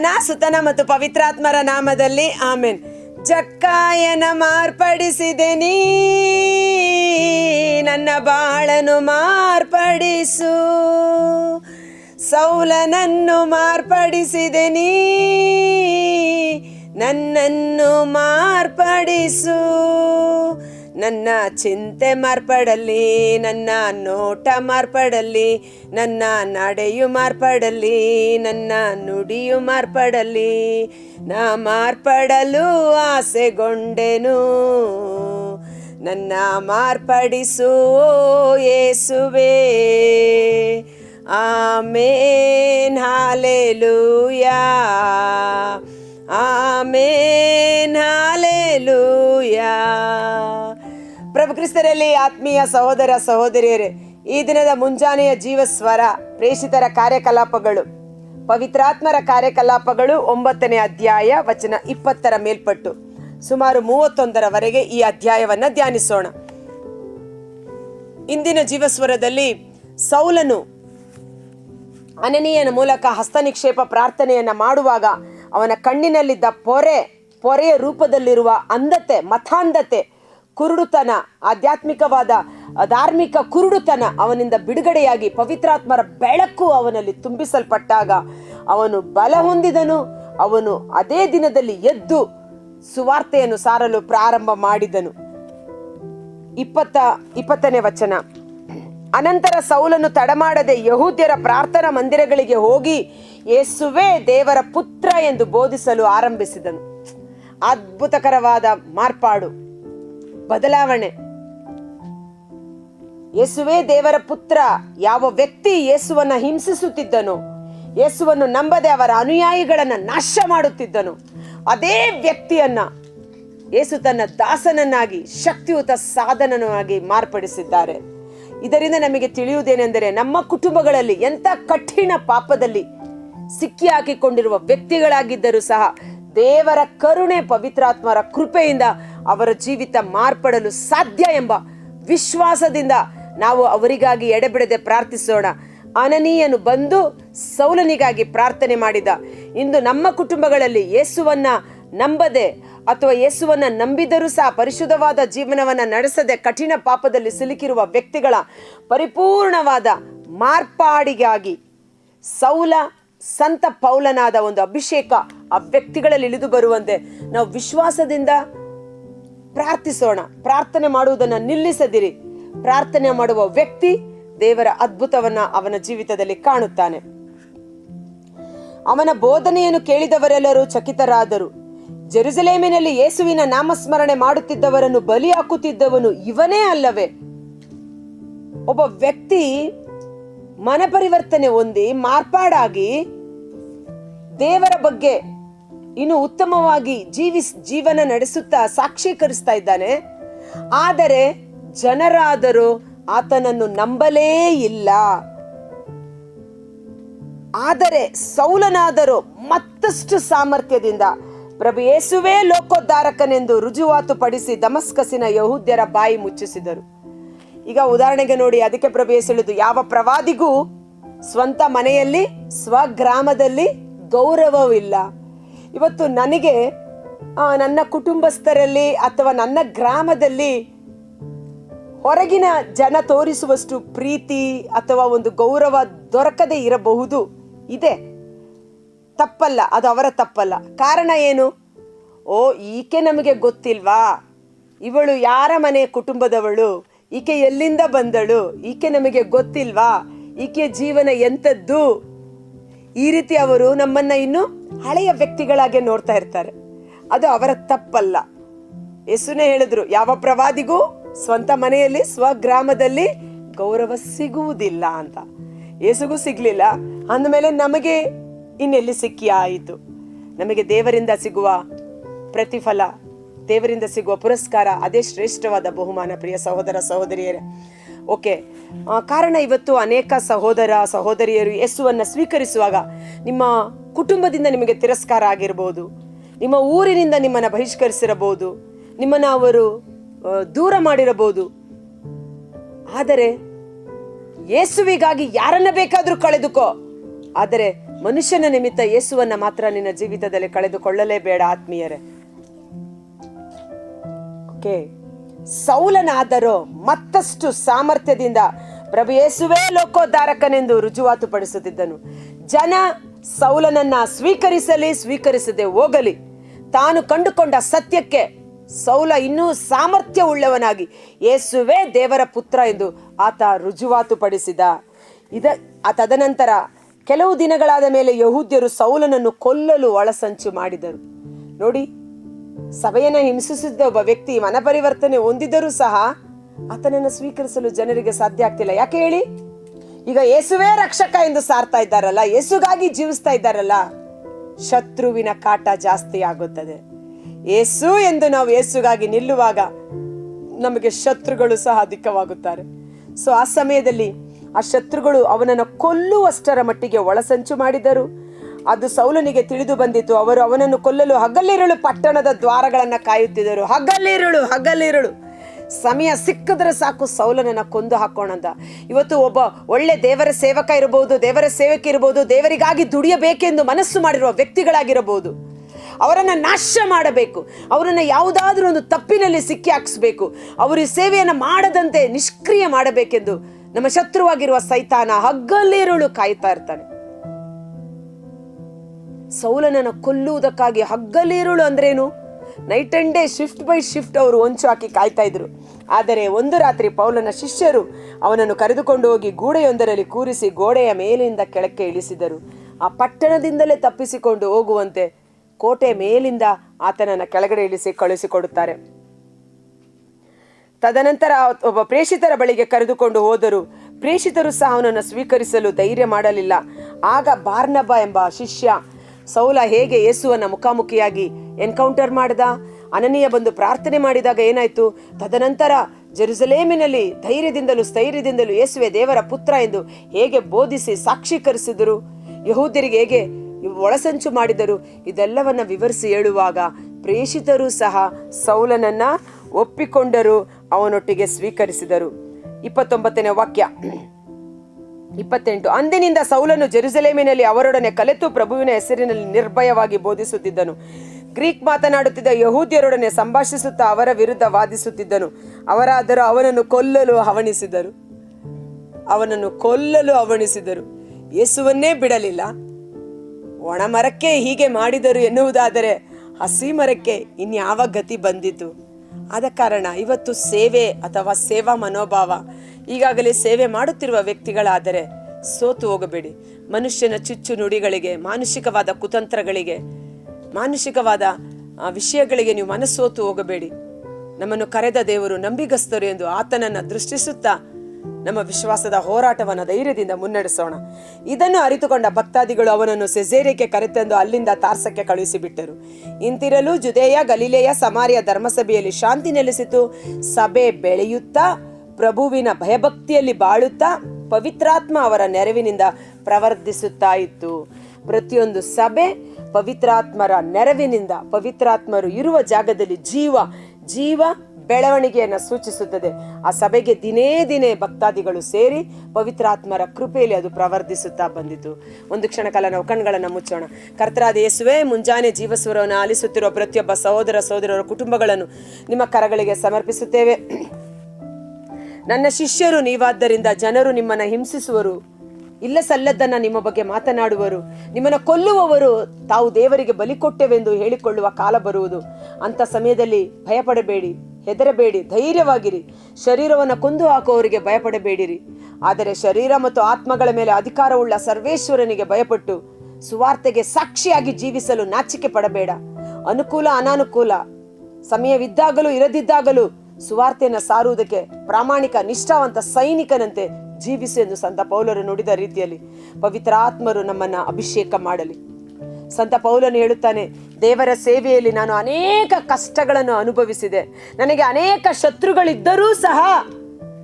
ಪಿತನ ಸುತನ ಮತ್ತು ಪವಿತ್ರಾತ್ಮರ ನಾಮದಲ್ಲಿ ಆಮೇನ್. ಜಕ್ಕಾಯನ ಮಾರ್ಪಡಿಸಿದೆ ನೀ, ನನ್ನ ಬಾಳನು ಮಾರ್ಪಡಿಸು. ಸೌಲನನ್ನು ಮಾರ್ಪಡಿಸಿದೆ ನೀ, ನನ್ನನ್ನು ಮಾರ್ಪಡಿಸು. ನನ್ನ ಚಿಂತೆ ಮಾರ್ಪಡಲಿ, ನನ್ನ ನೋಟ ಮಾರ್ಪಡಲಿ, ನನ್ನ ನಡೆಯು ಮಾರ್ಪಡಲಿ, ನನ್ನ ನುಡಿಯು ಮಾರ್ಪಡಲಿ, ನಾ ಮಾರ್ಪಡಲು ಆಸೆಗೊಂಡೆನು. ನನ್ನ ಮಾರ್ಪಡಿಸು ಏಸುವೆ ಆಮೇನ್, ಹಾಲೆಲೂಯಾ. ಆಮೇನ್, ಹಾಲೆಲೂಯಾ. ಪ್ರಭು ಕ್ರಿಸ್ತರಲ್ಲಿ ಆತ್ಮೀಯ ಸಹೋದರ ಸಹೋದರಿಯರೇ, ಈ ದಿನದ ಮುಂಜಾನೆಯ ಜೀವಸ್ವರ ಪ್ರೇಷಿತರ ಕಾರ್ಯಕಲಾಪಗಳು. ಪವಿತ್ರಾತ್ಮರ ಕಾರ್ಯಕಲಾಪಗಳು ಒಂಬತ್ತನೇ ಅಧ್ಯಾಯ ವಚನ ಇಪ್ಪತ್ತರ ಮೇಲ್ಪಟ್ಟು, ಸುಮಾರು ಮೂವತ್ತೊಂದರವರೆಗೆ ಈ ಅಧ್ಯಾಯವನ್ನು ಧ್ಯಾನಿಸೋಣ. ಇಂದಿನ ಜೀವಸ್ವರದಲ್ಲಿ ಸೌಲನು ಅನನೀಯನ ಮೂಲಕ ಹಸ್ತನಿಕ್ಷೇಪ ಪ್ರಾರ್ಥನೆಯನ್ನು ಮಾಡುವಾಗ ಅವನ ಕಣ್ಣಿನಲ್ಲಿದ್ದ ಪೊರೆ, ಪೊರೆಯ ರೂಪದಲ್ಲಿರುವ ಅಂಧತೆ ಮತಾಂಧತೆ ಕುರುಡುತನ, ಆಧ್ಯಾತ್ಮಿಕವಾದ, ಧಾರ್ಮಿಕ ಕುರುಡುತನ ಅವನಿಂದ ಬಿಡುಗಡೆಯಾಗಿ ಪವಿತ್ರಾತ್ಮರ ಬೆಳಕು ಅವನಲ್ಲಿ ತುಂಬಿಸಲ್ಪಟ್ಟಾಗ ಅವನು ಬಲ ಹೊಂದಿದನು. ಅವನು ಅದೇ ದಿನದಲ್ಲಿ ಎದ್ದು ಸುವಾರ್ತೆಯನ್ನು ಸಾರಲು ಪ್ರಾರಂಭ ಮಾಡಿದನು. ಇಪ್ಪತ್ತ, ಇಪ್ಪತ್ತನೇ ವಚನ. ಅನಂತರ ಸೌಲನ್ನು ತಡಮಾಡದೆ ಯಹೂದ್ಯರ ಪ್ರಾರ್ಥನಾ ಮಂದಿರಗಳಿಗೆ ಹೋಗಿ ಯೇಸುವೇ ದೇವರ ಪುತ್ರ ಎಂದು ಬೋಧಿಸಲು ಆರಂಭಿಸಿದನು. ಅದ್ಭುತಕರವಾದ ಮಾರ್ಪಾಡು. ಬದಲಾವಣೆ. ಯೇಸುವೇ ದೇವರ ಪುತ್ರ, ಯಾವ ವ್ಯಕ್ತಿ ಯೇಸುವನ್ನ ಹಿಂಸಿಸುತ್ತಿದ್ದನೋ, ಯೇಸುವನ್ನು ನಂಬದೆ ಅವರ ಅನುಯಾಯಿಗಳನ್ನು ನಾಶ ಮಾಡುತ್ತಿದ್ದನು, ಅದೇ ವ್ಯಕ್ತಿಯನ್ನ ಯೇಸು ತನ್ನ ದಾಸನನ್ನಾಗಿ, ಶಕ್ತಿಯುತ ಸಾಧನನಾಗಿ ಮಾರ್ಪಡಿಸಿದ್ದಾರೆ. ಇದರಿಂದ ನಮಗೆ ತಿಳಿಯುವುದೇನೆಂದರೆ, ನಮ್ಮ ಕುಟುಂಬಗಳಲ್ಲಿ ಎಂಥ ಕಠಿಣ ಪಾಪದಲ್ಲಿ ಸಿಕ್ಕಿ ಹಾಕಿಕೊಂಡಿರುವ ವ್ಯಕ್ತಿಗಳಾಗಿದ್ದರೂ ಸಹ ದೇವರ ಕರುಣೆ ಪವಿತ್ರಾತ್ಮರ ಕೃಪೆಯಿಂದ ಅವರ ಜೀವಿತ ಮಾರ್ಪಡಲು ಸಾಧ್ಯ ಎಂಬ ವಿಶ್ವಾಸದಿಂದ ನಾವು ಅವರಿಗಾಗಿ ಎಡೆಬಿಡದೆ ಪ್ರಾರ್ಥಿಸೋಣ. ಅನನೀಯನು ಬಂದು ಸೌಲನಿಗಾಗಿ ಪ್ರಾರ್ಥನೆ ಮಾಡಿದ. ಇಂದು ನಮ್ಮ ಕುಟುಂಬಗಳಲ್ಲಿ ಯೇಸುವನ್ನ ನಂಬದೆ ಅಥವಾ ಯೇಸುವನ್ನ ನಂಬಿದರೂ ಸಹ ಪರಿಶುದ್ಧವಾದ ಜೀವನವನ್ನ ನಡೆಸದೆ ಕಠಿಣ ಪಾಪದಲ್ಲಿ ಸಿಲುಕಿರುವ ವ್ಯಕ್ತಿಗಳ ಪರಿಪೂರ್ಣವಾದ ಮಾರ್ಪಾಡಿಗಾಗಿ ಸೌಲ, ಸಂತ ಪೌಲನಾದ ಒಂದು ಅಭಿಷೇಕ ಆ ವ್ಯಕ್ತಿಗಳಲ್ಲಿ ಇಳಿದು ಬರುವಂತೆ ನಾವು ವಿಶ್ವಾಸದಿಂದ ಪ್ರಾರ್ಥಿಸೋಣ. ಪ್ರಾರ್ಥನೆ ಮಾಡುವುದನ್ನು ನಿಲ್ಲಿಸದಿರಿ. ಪ್ರಾರ್ಥನೆ ಮಾಡುವ ವ್ಯಕ್ತಿ ದೇವರ ಅದ್ಭುತವನ್ನ ಅವನ ಜೀವಿತದಲ್ಲಿ ಕಾಣುತ್ತಾನೆ. ಅವನ ಬೋಧನೆಯನ್ನು ಕೇಳಿದವರೆಲ್ಲರೂ ಚಕಿತರಾದರು. ಜೆರುಸಲೇಮಿನಲ್ಲಿ ಯೇಸುವಿನ ನಾಮಸ್ಮರಣೆ ಮಾಡುತ್ತಿದ್ದವರನ್ನು ಬಲಿ ಹಾಕುತ್ತಿದ್ದವನು ಇವನೇ ಅಲ್ಲವೇ? ಒಬ್ಬ ವ್ಯಕ್ತಿ ಮನಪರಿವರ್ತನೆ ಹೊಂದಿ ಮಾರ್ಪಾಡಾಗಿ ದೇವರ ಬಗ್ಗೆ ಇನ್ನು ಉತ್ತಮವಾಗಿ ಜೀವಿಸ್ ಜೀವನ ನಡೆಸುತ್ತಾ ಸಾಕ್ಷೀಕರಿಸ್ತಾ ಇದ್ದಾನೆ. ಆದರೆ ಜನರಾದರೂ ಆತನನ್ನು ನಂಬಲೇ ಇಲ್ಲ. ಆದರೆ ಸೌಲನಾದರೂ ಮತ್ತಷ್ಟು ಸಾಮರ್ಥ್ಯದಿಂದ ಪ್ರಭು ಯೇಸುವೇ ಲೋಕೋದ್ಧಾರಕನೆಂದು ರುಜುವಾತು ಪಡಿಸಿ ದಮಸ್ಕಸಿನ ಯಹೂದ್ಯರ ಬಾಯಿ ಮುಚ್ಚಿಸಿದರು. ಈಗ ಉದಾಹರಣೆಗೆ ನೋಡಿ, ಅದಕ್ಕೆ ಪ್ರಭು ಯೇಸು ಯಾವ ಪ್ರವಾದಿಗೂ ಸ್ವಂತ ಮನೆಯಲ್ಲಿ, ಸ್ವಗ್ರಾಮದಲ್ಲಿ ಗೌರವವಿಲ್ಲ. ಇವತ್ತು ನನಗೆ ನನ್ನ ಕುಟುಂಬಸ್ಥರಲ್ಲಿ ಅಥವಾ ನನ್ನ ಗ್ರಾಮದಲ್ಲಿ ಹೊರಗಿನ ಜನ ತೋರಿಸುವಷ್ಟು ಪ್ರೀತಿ ಅಥವಾ ಒಂದು ಗೌರವ ದೊರಕದೇ ಇರಬಹುದು. ಇದೆ. ತಪ್ಪಲ್ಲ, ಅದು ಅವರ ತಪ್ಪಲ್ಲ. ಕಾರಣ ಏನು? ಓ, ಈಕೆ ನಮಗೆ ಗೊತ್ತಿಲ್ವಾ? ಇವಳು ಯಾರ ಮನೆ ಕುಟುಂಬದವಳು? ಈಕೆ ಎಲ್ಲಿಂದ ಬಂದಳು? ಈಕೆ ನಮಗೆ ಗೊತ್ತಿಲ್ವಾ? ಈಕೆ ಜೀವನ ಎಂಥದ್ದು? ಈ ರೀತಿ ಅವರು ನಮ್ಮನ್ನ ಇನ್ನು ಹಳೆಯ ವ್ಯಕ್ತಿಗಳಾಗೆ ನೋಡ್ತಾ ಇರ್ತಾರೆ. ಅದು ಅವರ ತಪ್ಪಲ್ಲ. ಯೇಸುನೇ ಹೇಳಿದ್ರು, ಯಾವ ಪ್ರವಾದಿಗೂ ಸ್ವಂತ ಮನೆಯಲ್ಲಿ, ಸ್ವಗ್ರಾಮದಲ್ಲಿ ಗೌರವ ಸಿಗುವುದಿಲ್ಲ ಅಂತ. ಯೇಸುಗೂ ಸಿಗ್ಲಿಲ್ಲ. ಅಂದಮೇಲೆ ನಮಗೆ ಇನ್ನೆಲ್ಲಿ ಸಿಕ್ಕಿ ಆಯಿತು? ನಮಗೆ ದೇವರಿಂದ ಸಿಗುವ ಪ್ರತಿಫಲ, ದೇವರಿಂದ ಸಿಗುವ ಪುರಸ್ಕಾರ, ಅದೇ ಶ್ರೇಷ್ಠವಾದ ಬಹುಮಾನ, ಪ್ರಿಯ ಸಹೋದರ, ಸಹೋದರಿಯರೇ. ಓಕೆ. ಕಾರಣ ಇವತ್ತು ಅನೇಕ ಸಹೋದರ, ಸಹೋದರಿಯರು ಯೇಸುವನ್ನು ಸ್ವೀಕರಿಸುವಾಗ ನಿಮ್ಮ ಕುಟುಂಬದಿಂದ ನಿಮಗೆ ತಿರಸ್ಕಾರ ಆಗಿರ್ಬೋದು, ನಿಮ್ಮ ಊರಿನಿಂದ ನಿಮ್ಮನ್ನು ಬಹಿಷ್ಕರಿಸಿರಬಹುದು, ನಿಮ್ಮನ್ನು ಅವರು ದೂರ ಮಾಡಿರಬಹುದು. ಆದರೆ ಯೇಸುವಿಗಾಗಿ ಯಾರನ್ನ ಬೇಕಾದರೂ ಕಳೆದುಕೋ. ಆದರೆ ಮನುಷ್ಯನ ನಿಮಿತ್ತ ಯೇಸುವನ್ನ ಮಾತ್ರ ನಿನ್ನ ಜೀವಿತದಲ್ಲಿ ಕಳೆದುಕೊಳ್ಳಲೇಬೇಡ ಆತ್ಮೀಯರೇ. ಓಕೆ. ಸೌಲನಾದರೂ ಮತ್ತಷ್ಟು ಸಾಮರ್ಥ್ಯದಿಂದ ಪ್ರಭು ಯೇಸುವೇ ಲೋಕೋದ್ಧಾರಕನೆಂದು ರುಜುವಾತು ಪಡಿಸುತ್ತಿದ್ದನು ಜನ ಸೌಲನನ್ನ ಸ್ವೀಕರಿಸಲಿ, ಸ್ವೀಕರಿಸದೆ ಹೋಗಲಿ. ತಾನು ಕಂಡುಕೊಂಡ ಸತ್ಯಕ್ಕೆ ಸೌಲ ಇನ್ನೂ ಸಾಮರ್ಥ್ಯ ಉಳ್ಳವನಾಗಿ ಯೇಸುವೇ ದೇವರ ಪುತ್ರ ಎಂದು ಆತ ರುಜುವಾತು ಪಡಿಸಿದ ಇದ ತದನಂತರ ಕೆಲವು ದಿನಗಳಾದ ಮೇಲೆ ಯಹೂದ್ಯರು ಸೌಲನನ್ನು ಕೊಲ್ಲಲು ಒಳಸಂಚು ಮಾಡಿದರು. ನೋಡಿ ಸಭೆಯನ್ನ ಹಿಂಸಿಸಿದ್ದ ಒಬ್ಬ ವ್ಯಕ್ತಿ ಮನಪರಿವರ್ತನೆ ಹೊಂದಿದರೂ ಸಹ ಆತನನ್ನು ಸ್ವೀಕರಿಸಲು ಜನರಿಗೆ ಸಾಧ್ಯ ಆಗ್ತಿಲ್ಲ. ಯಾಕೆ ಹೇಳಿ? ಈಗ ಯೇಸುವೇ ರಕ್ಷಕ ಎಂದು ಸಾರ್ತಾ ಇದ್ದಾರಲ್ಲ, ಯೇಸುಗಾಗಿ ಜೀವಿಸ್ತಾ ಇದ್ದಾರಲ್ಲ, ಶತ್ರುವಿನ ಕಾಟ ಜಾಸ್ತಿ ಆಗುತ್ತದೆ. ಏಸು ಎಂದು ನಾವು ಏಸುಗಾಗಿ ನಿಲ್ಲುವಾಗ ನಮಗೆ ಶತ್ರುಗಳು ಸಹ ಅಧಿಕವಾಗುತ್ತಾರೆ. ಸೊ ಆ ಸಮಯದಲ್ಲಿ ಆ ಶತ್ರುಗಳು ಅವನನ್ನು ಕೊಲ್ಲುವಷ್ಟರ ಮಟ್ಟಿಗೆ ಒಳಸಂಚು ಮಾಡಿದರು. ಅದು ಸೌಲನಿಗೆ ತಿಳಿದು ಬಂದಿತು. ಅವರು ಅವನನ್ನು ಕೊಲ್ಲಲು ಹಗಲಿರುಳು ಪಟ್ಟಣದ ದ್ವಾರಗಳನ್ನು ಕಾಯುತ್ತಿದ್ದರು. ಹಗಲಿರುಳು ಹಗಲಿರುಳು. ಸಮಯ ಸಿಕ್ಕಿದ್ರೆ ಸಾಕು ಸೌಲನನ್ನು ಕೊಂದು ಹಾಕೋಣಂತ ಇವತ್ತು ಒಬ್ಬ ಒಳ್ಳೆ ದೇವರ ಸೇವಕ ಇರಬಹುದು, ದೇವರ ಸೇವಕ ಇರಬಹುದು, ದೇವರಿಗಾಗಿ ದುಡಿಯಬೇಕೆಂದು ಮನಸ್ಸು ಮಾಡಿರುವ ವ್ಯಕ್ತಿಗಳಾಗಿರಬಹುದು. ಅವರನ್ನು ನಾಶ ಮಾಡಬೇಕು. ಅವರನ್ನು ಯಾವುದಾದ್ರೂ ಒಂದು ತಪ್ಪಿನಲ್ಲಿ ಸಿಕ್ಕಿ ಹಾಕಿಸ್ಬೇಕು. ಅವರು ಸೇವೆಯನ್ನು ಮಾಡದಂತೆ ನಿಷ್ಕ್ರಿಯ ಮಾಡಬೇಕೆಂದು ನಮ್ಮ ಶತ್ರುವಾಗಿರುವ ಸೈತಾನ ಹಗ್ಗಲಿರುಳು ಕಾಯ್ತಾ ಇರ್ತಾನೆ. ಸೌಲನನ್ನು ಕೊಲ್ಲುವುದಕ್ಕಾಗಿ ಹಗ್ಗಲಿರುಳು ಅಂದ್ರೇನು? Night and day shift by shift ಅವರು ಹೊಂಚು ಹಾಕಿ ಕಾಯ್ತಾ ಇದ್ರು. ಆದರೆ ಒಂದು ರಾತ್ರಿ ಪೌಲನ ಶಿಷ್ಯರು ಅವನನ್ನು ಕರೆದುಕೊಂಡು ಹೋಗಿ ಗೂಡೆಯೊಂದರಲ್ಲಿ ಕೂರಿಸಿ ಗೋಡೆಯ ಮೇಲಿಂದ ಕೆಳಕ್ಕೆ ಇಳಿಸಿದರು. ಆ ಪಟ್ಟಣದಿಂದಲೇ ತಪ್ಪಿಸಿಕೊಂಡು ಹೋಗುವಂತೆ ಕೋಟೆ ಮೇಲಿಂದ ಆತನನ್ನು ಕೆಳಗಡೆ ಇಳಿಸಿ ಕಳುಹಿಸಿಕೊಡುತ್ತಾರೆ. ತದನಂತರ ಒಬ್ಬ ಪ್ರೇಷಿತರ ಬಳಿಗೆ ಕರೆದುಕೊಂಡು ಹೋದರು. ಪ್ರೇಷಿತರು ಸಹ ಅವನನ್ನು ಸ್ವೀಕರಿಸಲು ಧೈರ್ಯ ಮಾಡಲಿಲ್ಲ. ಆಗ ಬಾರ್ನಬ ಎಂಬ ಶಿಷ್ಯ ಸೌಲ ಹೇಗೆ ಯೇಸುವನ್ನ ಮುಖಾಮುಖಿಯಾಗಿ ಎನ್ಕೌಂಟರ್ ಮಾಡಿದ? ಅನನೀಯ ಬಂದು ಪ್ರಾರ್ಥನೆ ಮಾಡಿದಾಗ ಏನಾಯಿತು? ತದನಂತರ ಜೆರುಸಲೇಮಿನಲ್ಲಿ ಧೈರ್ಯದಿಂದಲೂ ಸ್ಥೈರ್ಯದಿಂದಲೂ ಯೇಸುವೆ ದೇವರ ಪುತ್ರ ಎಂದು ಹೇಗೆ ಬೋಧಿಸಿ ಸಾಕ್ಷೀಕರಿಸಿದರು ಯಹೂದ್ಯರಿಗೆ ಹೇಗೆ ಒಳಸಂಚು ಮಾಡಿದರು? ಇದೆಲ್ಲವನ್ನ ವಿವರಿಸಿ ಹೇಳುವಾಗ ಪ್ರೇಷಿತರು ಸಹ ಸೌಲನನ್ನ ಒಪ್ಪಿಕೊಂಡರು, ಅವನೊಟ್ಟಿಗೆ ಸ್ವೀಕರಿಸಿದರು. ಇಪ್ಪತ್ತೊಂಬತ್ತನೇ ವಾಕ್ಯ. ಇಪ್ಪತ್ತೆಂಟು. ಅಂದಿನಿಂದ ಸೌಲನು ಜೆರುಸಲೇಮಿನಲ್ಲಿ ಅವರೊಡನೆ ಕಲೆತು ಪ್ರಭುವಿನ ಹೆಸರಿನಲ್ಲಿ ನಿರ್ಭಯವಾಗಿ ಬೋಧಿಸುತ್ತಿದ್ದನು. ಗ್ರೀಕ್ ಮಾತನಾಡುತ್ತಿದ್ದ ಯಹೂದಿಯರೊಡನೆ ಸಂಭಾಷಿಸುತ್ತಾ ಅವರ ವಿರುದ್ಧ ವಾದಿಸುತ್ತಿದ್ದನು. ಅವರಾದರೂ ಅವನನ್ನು ಕೊಲ್ಲಲು ಹವಣಿಸಿದರು ಅವನನ್ನು ಕೊಲ್ಲಲು ಹವಣಿಸಿದರು ಯೇಸುವನ್ನೇ ಬಿಡಲಿಲ್ಲ. ಒಣ ಮರಕ್ಕೆ ಹೀಗೆ ಮಾಡಿದರು ಎನ್ನುವುದಾದರೆ ಹಸಿ ಮರಕ್ಕೆ ಇನ್ಯಾವ ಗತಿ ಬಂದಿತು? ಆದ ಕಾರಣ ಇವತ್ತು ಸೇವೆ ಅಥವಾ ಸೇವಾ ಮನೋಭಾವ ಈಗಾಗಲೇ ಸೇವೆ ಮಾಡುತ್ತಿರುವ ವ್ಯಕ್ತಿಗಳಾದರೆ ಸೋತು ಹೋಗಬೇಡಿ. ಮನುಷ್ಯನ ಚುಚ್ಚು ನುಡಿಗಳಿಗೆ, ಮಾನಸಿಕವಾದ ಕುತಂತ್ರಗಳಿಗೆ, ಮಾನಸಿಕವಾದ ವಿಷಯಗಳಿಗೆ ನೀವು ಮನಸ್ಸೋತು ಹೋಗಬೇಡಿ. ನಮ್ಮನ್ನು ಕರೆದ ದೇವರು ನಂಬಿಗಸ್ತರು ಎಂದು ಆತನನ್ನು ದೃಷ್ಟಿಸುತ್ತಾ ನಮ್ಮ ವಿಶ್ವಾಸದ ಹೋರಾಟವನ್ನು ಧೈರ್ಯದಿಂದ ಮುನ್ನಡೆಸೋಣ. ಇದನ್ನು ಅರಿತುಕೊಂಡ ಭಕ್ತಾದಿಗಳು ಅವನನ್ನು ಸೆಜೇರಿಯಕ್ಕೆ ಕರೆತಂದು ಅಲ್ಲಿಂದ ತಾರ್ಸಕ್ಕೆ ಕಳುಹಿಸಿಬಿಟ್ಟರು. ಇಂತಿರಲು ಜುದೇಯ, ಗಲೀಲೆಯ, ಸಮಾರಿಯ ಧರ್ಮಸಭೆಯಲ್ಲಿ ಶಾಂತಿ ನೆಲೆಸಿತು. ಸಭೆ ಬೆಳೆಯುತ್ತಾ ಪ್ರಭುವಿನ ಭಯಭಕ್ತಿಯಲ್ಲಿ ಬಾಳುತ್ತಾ ಪವಿತ್ರಾತ್ಮ ಅವರ ನೆರವಿನಿಂದ ಪ್ರವರ್ಧಿಸುತ್ತಾ ಇತ್ತು. ಪ್ರತಿಯೊಂದು ಸಭೆ ಪವಿತ್ರಾತ್ಮರ ನೆರವಿನಿಂದ ಪವಿತ್ರಾತ್ಮರು ಇರುವ ಜಾಗದಲ್ಲಿ ಜೀವ ಜೀವ ಬೆಳವಣಿಗೆಯನ್ನು ಸೂಚಿಸುತ್ತದೆ. ಆ ಸಭೆಗೆ ದಿನೇ ದಿನೇ ಭಕ್ತಾದಿಗಳು ಸೇರಿ ಪವಿತ್ರಾತ್ಮರ ಕೃಪೆಯಲ್ಲಿ ಅದು ಪ್ರವರ್ಧಿಸುತ್ತಾ ಬಂದಿತು. ಒಂದು ಕ್ಷಣ ಕಾಲ ನಾವು ಕಣ್ಗಳನ್ನು ಮುಚ್ಚೋಣ. ಕರ್ತರಾದ ಯೇಸುವೆ, ಮುಂಜಾನೆ ಜೀವಸ್ವರವನ್ನು ಆಲಿಸುತ್ತಿರುವ ಪ್ರತಿಯೊಬ್ಬ ಸಹೋದರ ಸಹೋದರರ ಕುಟುಂಬಗಳನ್ನು ನಿಮ್ಮ ಕರಗಳಿಗೆ ಸಮರ್ಪಿಸುತ್ತೇವೆ. ನನ್ನ ಶಿಷ್ಯರು ನೀವಾದ್ದರಿಂದ ಜನರು ನಿಮ್ಮನ್ನು ಹಿಂಸಿಸುವರು. ಇಲ್ಲ ಸಲ್ಲದ್ದನ್ನ ನಿಮ್ಮ ಬಗ್ಗೆ ಮಾತನಾಡುವರು. ನಿಮ್ಮನ್ನು ಕೊಲ್ಲುವವರು ತಾವು ದೇವರಿಗೆ ಬಲಿ ಕೊಟ್ಟೆವೆಂದು ಹೇಳಿಕೊಳ್ಳುವ ಕಾಲ ಬರುವುದು. ಅಂತ ಸಮಯದಲ್ಲಿ ಭಯಪಡಬೇಡಿ, ಹೆದರಬೇಡಿ, ಧೈರ್ಯವಾಗಿರಿ. ಶರೀರವನ್ನು ಕೊಂದು ಹಾಕುವವರಿಗೆ ಭಯಪಡಬೇಡಿರಿ. ಆದರೆ ಶರೀರ ಮತ್ತು ಆತ್ಮಗಳ ಮೇಲೆ ಅಧಿಕಾರವುಳ್ಳ ಸರ್ವೇಶ್ವರನಿಗೆ ಭಯಪಟ್ಟು ಸುವಾರ್ತೆಗೆ ಸಾಕ್ಷಿಯಾಗಿ ಜೀವಿಸಲು ನಾಚಿಕೆ ಪಡಬೇಡ. ಅನುಕೂಲ ಅನಾನುಕೂಲ. ಸಮಯವಿದ್ದಾಗಲೂ ಇರದಿದ್ದಾಗಲೂ ಸುವಾರ್ತೆಯನ್ನು ಸಾರುವುದಕ್ಕೆ ಪ್ರಾಮಾಣಿಕ, ನಿಷ್ಠಾವಂತ ಸೈನಿಕನಂತೆ ಜೀವಿಸು ಎಂದು ಸಂತ ಪೌಲರು ನುಡಿದ ರೀತಿಯಲ್ಲಿ ಪವಿತ್ರ ಆತ್ಮರು ನಮ್ಮನ್ನ ಅಭಿಷೇಕ ಮಾಡಲಿ. ಸಂತ ಪೌಲನು ಹೇಳುತ್ತಾನೆ, ದೇವರ ಸೇವೆಯಲ್ಲಿ ನಾನು ಅನೇಕ ಕಷ್ಟಗಳನ್ನು ಅನುಭವಿಸಿದೆ. ನನಗೆ ಅನೇಕ ಶತ್ರುಗಳಿದ್ದರೂ ಸಹ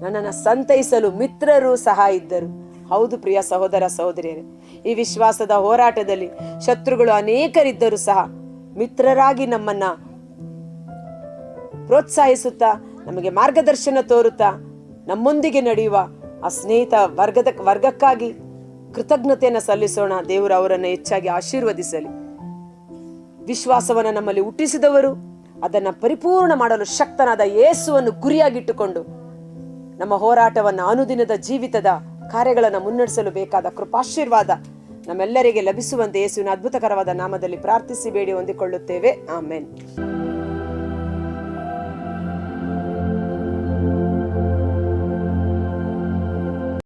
ನನ್ನನ್ನು ಸಂತೈಸಲು ಮಿತ್ರರು ಸಹ ಇದ್ದರು. ಹೌದು ಪ್ರಿಯ ಸಹೋದರ ಸಹೋದರಿಯರೇ, ಈ ವಿಶ್ವಾಸದ ಹೋರಾಟದಲ್ಲಿ ಶತ್ರುಗಳು ಅನೇಕರಿದ್ದರೂ ಸಹ ಮಿತ್ರರಾಗಿ ನಮ್ಮನ್ನ ಪ್ರೋತ್ಸಾಹಿಸುತ್ತಾ, ನಮಗೆ ಮಾರ್ಗದರ್ಶನ ತೋರುತ್ತಾ, ನಮ್ಮೊಂದಿಗೆ ನಡೆಯುವ ಆ ಸ್ನೇಹಿತ ವರ್ಗದ ವರ್ಗಕ್ಕಾಗಿ ಕೃತಜ್ಞತೆಯನ್ನು ಸಲ್ಲಿಸೋಣ, ದೇವರು ಅವರನ್ನು ಹೆಚ್ಚಾಗಿ ಆಶೀರ್ವದಿಸಲಿ. ವಿಶ್ವಾಸವನ್ನು ನಮ್ಮಲ್ಲಿ ಹುಟ್ಟಿಸಿದವರು, ಅದನ್ನು ಪರಿಪೂರ್ಣ ಮಾಡಲು ಶಕ್ತನಾದ ಯೇಸುವನ್ನು ಗುರಿಯಾಗಿಟ್ಟುಕೊಂಡು, ನಮ್ಮ ಹೋರಾಟವನ್ನು ಅನುದಿನದ ಜೀವಿತದ ಕಾರ್ಯಗಳನ್ನು ಮುನ್ನಡೆಸಲು ಬೇಕಾದ ಕೃಪಾಶೀರ್ವಾದ ನಮ್ಮೆಲ್ಲರಿಗೆ ಲಭಿಸುವಂತೆ ಯೇಸುವಿನ ಅದ್ಭುತಕರವಾದ ನಾಮದಲ್ಲಿ ಪ್ರಾರ್ಥಿಸಿ, ಬೇಡಿ ಹೊಂದಿಕೊಳ್ಳುತ್ತೇವೆ. ಆಮೇನ್.